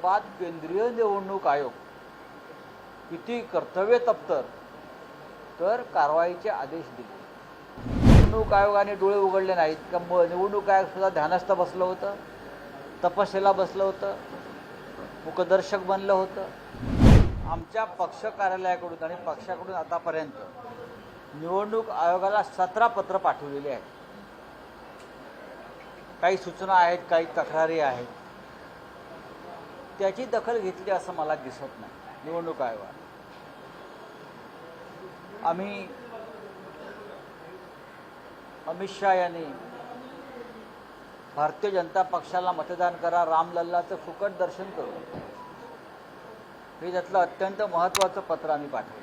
संदर्भात केंद्रीय निवडणूक आयोग. किती कर्तव्य तप्तर तर कारवाईचे आदेश दिले. निवडणूक आयोगाने डोळे उघडले नाहीत. का म निवडणूक आयोग सुद्धा ध्यानस्थ बसलं होतं? तपस्येला बसलं होतं? मुखदर्शक बनलं होतं? आमच्या पक्ष कार्यालयाकडून आणि पक्षाकडून आतापर्यंत निवडणूक आयोगाला सतरा पत्र पाठवलेली आहेत. काही सूचना आहेत काही तक्रारी आहेत. त्याची दखल घेतली असं मला दिसत नाही. निवडणूक आयोगात आम्ही अमित शहा यांनी भारतीय जनता पक्षाला मतदान करा रामलल्लाचं फुकट दर्शन करू. हे त्यातलं अत्यंत महत्त्वाचं पत्र आम्ही पाठवलं.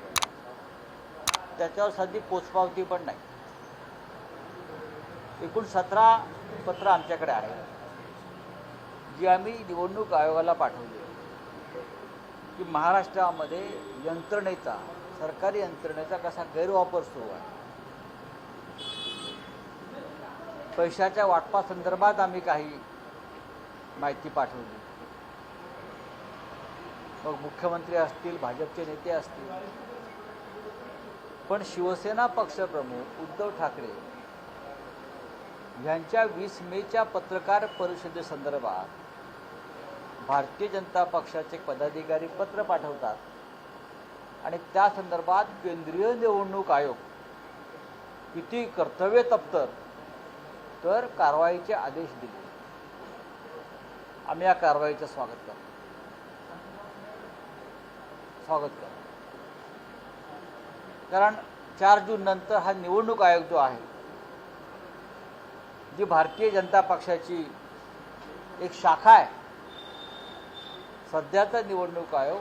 त्याच्यावर साधी पोचपावती पण नाही. एकूण सतरा पत्र आमच्याकडे आहेत. जी आम्ही निवडणूक आयोगाला पाठवली की महाराष्ट्रामध्ये यंत्रणेचा सरकारी यंत्रणेचा कसा गैरवापर सुरू आहे. पैशाच्या वाटपासंदर्भात आम्ही काही माहिती पाठवली. मग मुख्यमंत्री असतील भाजपचे नेते असतील. पण शिवसेना पक्षप्रमुख उद्धव ठाकरे यांच्या वीस मेच्या पत्रकार परिषदेसंदर्भात भारतीय जनता पक्षाचे पदाधिकारी पत्र पाठवतात. आणि त्या संदर्भात केंद्रीय निवडणूक आयोग किती कर्तव्य तप्तर तर कारवाईचे आदेश दिले. आम्ही या कारवाईचं स्वागत करतो. स्वागत करतो. कारण चार जून नंतर हा निवडणूक आयोग जो आहे जी भारतीय जनता पक्षाची एक शाखा आहे सध्याचा निवडणूक आयोग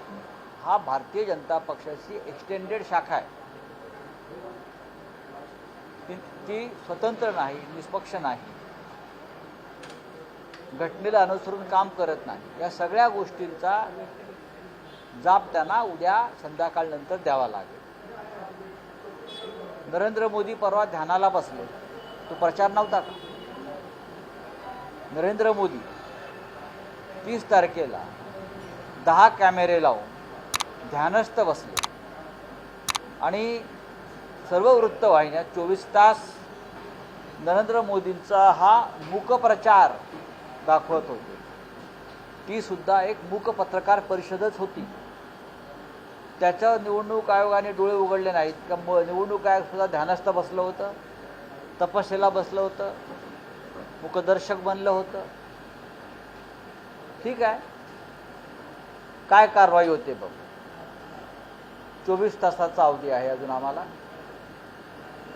हा भारतीय जनता पक्षाची एक्सटेंडेड शाखा आहे. ती- ती स्वतंत्र नाही निष्पक्ष नाही. घटनेला अनुसरून काम करत नाही. या सगळ्या गोष्टींचा जाप त्यांना उद्या संध्याकाळनंतर द्यावा लागेल. नरेंद्र मोदी परवा ध्यानाला बसले. तो प्रचार नव्हता का? नरेंद्र मोदी तीस तारखेला दहा कॅमेरे लावून ध्यानस्थ बसले. आणि सर्व वृत्तवाहिन्या चोवीस तास नरेंद्र मोदींचा हा मूकप्रचार दाखवत होते. ती सुद्धा एक मूक पत्रकार परिषदच होती. त्याच्यावर निवडणूक आयोगाने डोळे उघडले नाहीत. का म निवडणूक आयोग सुद्धा ध्यानस्थ बसलं होतं? तपस्येला बसलं होतं? मुखदर्शक बनलं होतं? ठीक आहे. काय कारवाई होते बघ. चोवीस तासाचा अवधी आहे अजून आम्हाला.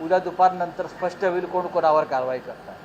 उद्या दुपारनंतर स्पष्ट होईल कोण कोणावर कारवाई करतात.